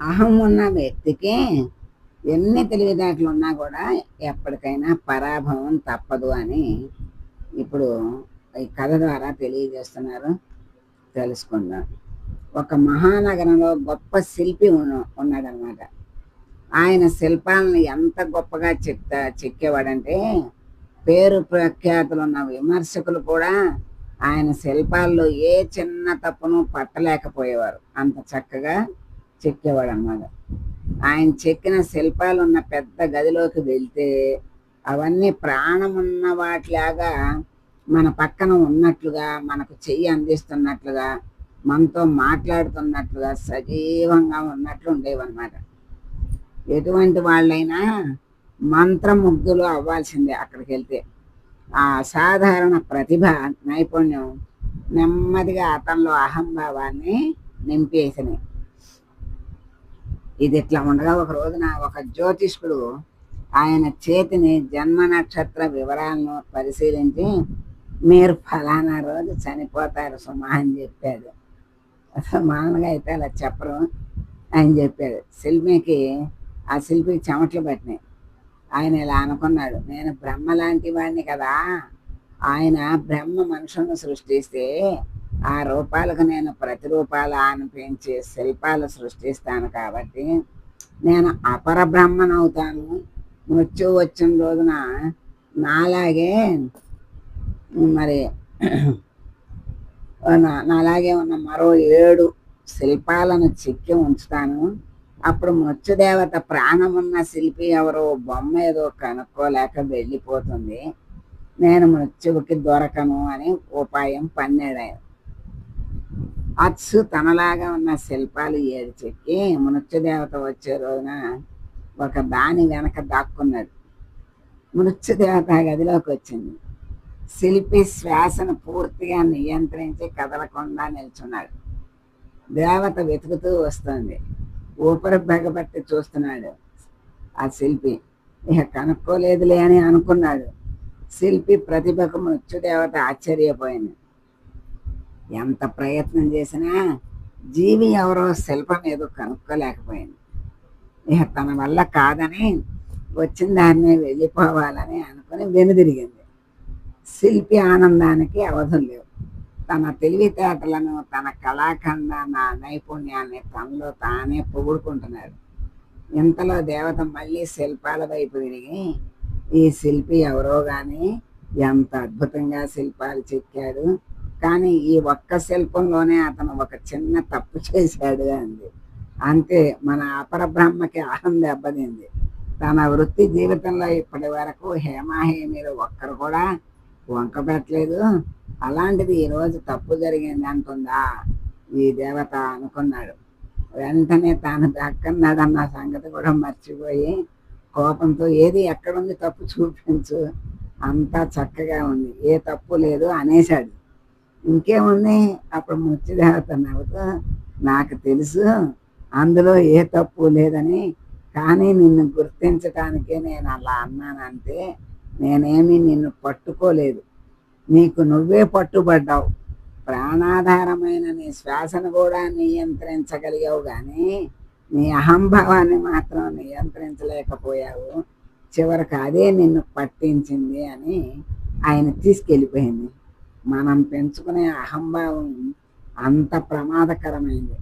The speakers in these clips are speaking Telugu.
అహం ఉన్న వ్యక్తికి ఎన్ని తెలివితేటలు ఉన్నా కూడా ఎప్పటికైనా పరాభవం తప్పదు అని ఇప్పుడు ఈ కథ ద్వారా తెలియజేస్తున్నారు. తెలుసుకుందాం. ఒక మహానగరంలో గొప్ప శిల్పి ఉన్న ఉన్నాడనమాట ఆయన శిల్పాలను ఎంత గొప్పగా చెక్తా చెక్కేవాడంటే పేరు ప్రఖ్యాతులు ఉన్న విమర్శకులు కూడా ఆయన శిల్పాల్లో ఏ చిన్న తప్పును పట్టలేకపోయేవారు. అంత చక్కగా చెక్కేవాడు అన్నమాట ఆయన చెక్కిన శిల్పాలు ఉన్న పెద్ద గదిలోకి వెళ్తే అవన్నీ ప్రాణమున్న వాటిలాగా మన పక్కన ఉన్నట్లుగా మనకు చెయ్యి అందిస్తున్నట్లుగా మనతో మాట్లాడుతున్నట్లుగా సజీవంగా ఉన్నట్లు ఉండేవన్నమాట. ఎటువంటి వాళ్ళైనా మంత్రముగ్ధులు అవ్వాల్సిందే అక్కడికి వెళ్తే ఆ అసాధారణ ప్రతిభ నైపుణ్యం నెమ్మదిగా అతనిలో అహంభావాన్ని నింపేసినాయి. ఇది ఇట్లా ఉండగా ఒక రోజున ఒక జ్యోతిష్కుడు ఆయన చేతిని జన్మ నక్షత్ర వివరాలను పరిశీలించి మీరు ఫలానా రోజు చనిపోతారు సుమా అని చెప్పాడు. అసలు మామూలుగా అయితే అలా చెప్పరు అని చెప్పాడు. శిల్పికి ఆ శిల్పికి చెమటలు పట్టినాయి. ఆయన ఇలా అనుకున్నాడు నేను బ్రహ్మ లాంటి వాడిని కదా. ఆయన బ్రహ్మ మనుషులను సృష్టిస్తే ఆ రూపాలకు నేను ప్రతిరూపాలు అనిపించే శిల్పాలు సృష్టిస్తాను కాబట్టి నేను అపర బ్రహ్మనవుతాను మృత్యు వచ్చిన రోజున నాలాగే మరి నా- నాలాగే ఉన్న మరో ఏడు శిల్పాలను చిక్కి ఉంచుతాను. అప్పుడు మృత్యుదేవత ప్రాణమున్న శిల్పి ఎవరో బొమ్మ ఏదో కనుక్కోలేక వెళ్ళిపోతుంది. నేను మృత్యువుకి దొరకను అని ఉపాయం పన్నెడాను అచ్చు తనలాగా ఉన్న శిల్పాలు ఏడిచెక్కి మృత్యుదేవత వచ్చే రోజున ఒక దాని వెనక దాక్కున్నాడు. మృత్యుదేవత గదిలోకి వచ్చింది. శిల్పి శ్వాసను పూర్తిగా నియంత్రించి కదలకుండా నిల్చున్నాడు. దేవత వెతుకుతూ వస్తుంది. ఊపిరి బెగబట్టి చూస్తున్నాడు ఆ శిల్పి. ఇక కనుక్కోలేదులే అని అనుకున్నాడు. శిల్పి ప్రతిభకు మృత్యుదేవత ఆశ్చర్యపోయింది. ఎంత ప్రయత్నం చేసినా జీవి ఎవరో శిల్పం ఏదో కనుక్కోలేకపోయింది. ఇక తన వల్ల కాదని వచ్చిన దాన్ని వెళ్ళిపోవాలని అనుకుని వెనుదిరిగింది. శిల్పి ఆనందానికి అవధులు లేవు. తన తెలివితేటలను తన కళాఖండ నా నైపుణ్యాన్ని తనలో తానే పొగుడుకుంటున్నారు. ఇంతలో దేవత మళ్ళీ శిల్పాల వైపు తిరిగి ఈ శిల్పి ఎవరో కానీ ఎంత అద్భుతంగా శిల్పాలు చెక్కాడు కానీ ఈ ఒక్క శిల్పంలోనే అతను ఒక చిన్న తప్పు చేశాడు అంది అంతే మన అపర బ్రహ్మకి అహం దెబ్బతింది. తన వృత్తి జీవితంలో ఇప్పటి వరకు హేమాహేమీలు ఒక్కరు కూడా వంక పెట్టలేదు. అలాంటిది ఈరోజు తప్పు జరిగింది అంటుందా? ఈ దేవత అనుకున్నాడు. వెంటనే తాను దక్కన్నాడన్న సంగతి కూడా మర్చిపోయి కోపంతో ఏది ఎక్కడుంది తప్పు చూపించు. అంతా చక్కగా ఉంది. ఏ తప్పు లేదు అనేశాడు. ఇంకేముంది? అప్పుడు ముత్యదేవత నవ్వుతూ నాకు తెలుసు అందులో ఏ తప్పు లేదని కానీ నిన్ను గుర్తించటానికే నేను అలా అన్నాను అంతే నేనేమి నిన్ను పట్టుకోలేదు. నీకు నువ్వే పట్టుబడ్డావు. ప్రాణాధారమైన నీ శ్వాసను కూడా నియంత్రించగలిగావు కానీ నీ అహంభావాన్ని మాత్రం నియంత్రించలేకపోయావు. చివరికి అదే నిన్ను పట్టించింది అని ఆయన తీసుకెళ్ళిపోయింది. మనం పెంచుకునే అహంభావం అంత ప్రమాదకరమైంది.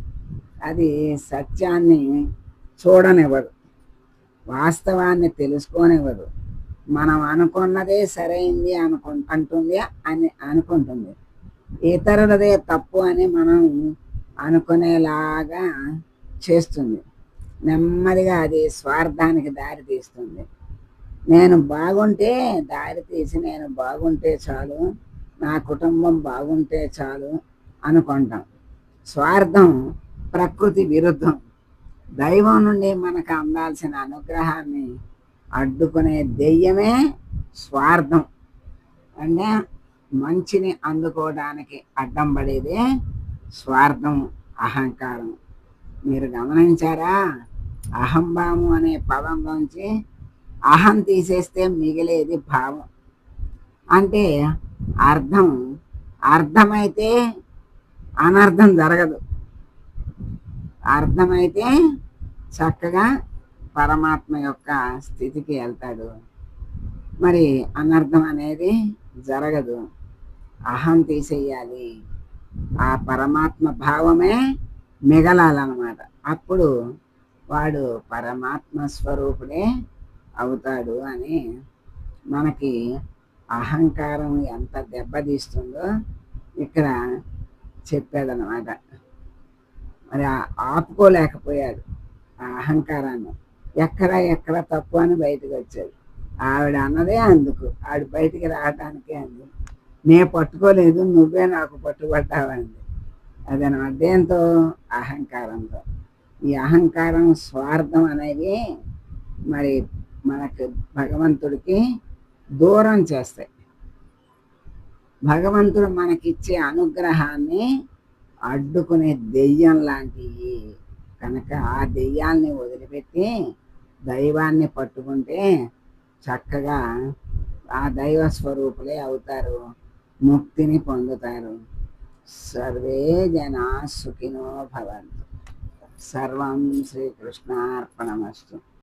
అది సత్యాన్ని చూడనివ్వదు. వాస్తవాన్ని తెలుసుకోనివ్వదు. మనం అనుకున్నదే సరైంది అనుకు అంటుంది అని అనుకుంటుంది. ఇతరులదే తప్పు అని మనం అనుకునేలాగా చేస్తుంది. నెమ్మదిగా అది స్వార్థానికి దారి తీస్తుంది. నేను బాగుంటే దారి తీసి నేను బాగుంటే చాలు. నా కుటుంబం బాగుంటే చాలు అనుకుంటాం. స్వార్థం ప్రకృతి విరుద్ధం. దైవం నుండి మనకు అందాల్సిన అనుగ్రహాన్ని అడ్డుకునే దెయ్యమే స్వార్థం. అంటే మంచిని అందుకోవడానికి అడ్డం పడేదే స్వార్థం అహంకారం. మీరు గమనించారా? అహంభావం అనే పదంలోంచి అహం తీసేస్తే మిగిలేది భావం. అంటే అర్థం. అర్థమైతే అనర్థం జరగదు. అర్థమైతే చక్కగా పరమాత్మ యొక్క స్థితికి వెళ్తాడు. మరి అనర్థం అనేది జరగదు. అహం తీసేయాలి. ఆ పరమాత్మ భావమే మిగలాలన్నమాట. అప్పుడు వాడు పరమాత్మ స్వరూపుడే అవుతాడు అని మనకి అహంకారం ఎంత దెబ్బతీస్తుందో ఇక్కడ చెప్పాడనమాట మరి ఆపుకోలేకపోయాడు ఆ అహంకారాన్ని. ఎక్కడ ఎక్కడ తప్పు అని బయటకు వచ్చాడు ఆవిడ అన్నదే అందుకు. ఆవిడ బయటికి రావటానికే అంది. నే పట్టుకోలేదు నువ్వే నాకు పట్టుబడ్డావంది. అదనమాట దేంతో? అహంకారంతో. ఈ అహంకారం స్వార్థం అనేది మరి మనకు భగవంతుడికి దూరం చేస్తాయి భగవంతుడు మనకిచ్చే అనుగ్రహాన్ని అడ్డుకునే దెయ్యం లాంటివి కనుక ఆ దెయ్యాల్ని వదిలిపెట్టి దైవాన్ని పట్టుకుంటే చక్కగా ఆ దైవ స్వరూపులే అవుతారు. ముక్తిని పొందుతారు. సర్వే జనా సుఖినో భవంతు. సర్వం శ్రీకృష్ణార్పణమస్తు.